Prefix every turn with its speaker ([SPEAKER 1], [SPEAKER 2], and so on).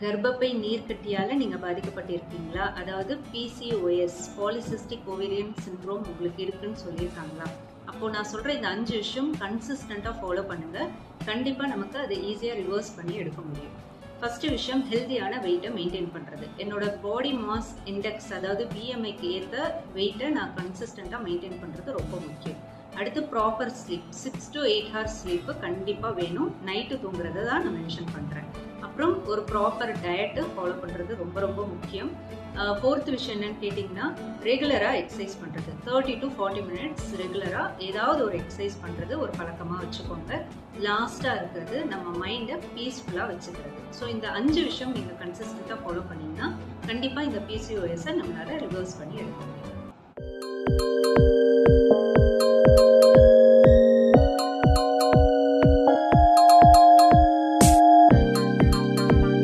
[SPEAKER 1] கர்ப்பப்பை நீர்க்கட்டியால் நீங்கள் பாதிக்கப்பட்டிருக்கீங்களா? அதாவது பிசிஓஎஸ் பாலிசிஸ்டிக் ஓவேரியன் சிண்ட்ரோம் உங்களுக்கு இருக்குன்னு சொல்லியிருக்காங்களா? அப்போது நான் சொல்கிற இந்த அஞ்சு விஷயம் கன்சிஸ்டண்ட்டாக ஃபாலோ பண்ணுங்கள் கண்டிப்பாக நமக்கு அதை ஈஸியாக ரிவர்ஸ் பண்ணி எடுக்க முடியும். ஃபஸ்ட்டு விஷயம் ஹெல்த்தியான வெயிட்டை மெயின்டைன் பண்ணுறது என்னோட பாடி மாஸ் இண்டெக்ஸ் அதாவது பிஎம்ஐக்கு ஏற்ற வெயிட்டை நான் கன்சிஸ்டண்ட்டாக மெயின்டைன் பண்ணுறது ரொம்ப முக்கியம். அடுத்து proper sleep six to eight hours sleep கண்டிப்பாக வேணும். நைட்டு தூங்குறத தான் நான் மென்ஷன் பண்ணுறேன் அப்புறம் ஒரு ப்ராப்பர் டயட்டு ஃபாலோ பண்ணுறது ரொம்ப ரொம்ப முக்கியம். ஃபோர்த் விஷயம் என்னன்னு கேட்டிங்கன்னா ரெகுலராக எக்ஸசைஸ் பண்ணுறது தேர்ட்டி டு ஃபார்ட்டி மினிட்ஸ் ரெகுலராக ஏதாவது ஒரு எக்ஸசைஸ் பண்ணுறது ஒரு பழக்கமாக வச்சுக்கோங்க. லாஸ்ட்டாக இருக்கிறது நம்ம மைண்டை பீஸ்ஃபுல்லாக வச்சுக்கிறது. ஸோ இந்த அஞ்சு விஷயம் நீங்கள் கன்சிஸ்டண்ட்டாக ஃபாலோ பண்ணிங்கன்னா கண்டிப்பாக இந்த பிசிஓஎஸை நம்மளால் ரிவர்ஸ் பண்ணி எடுக்க முடியும்.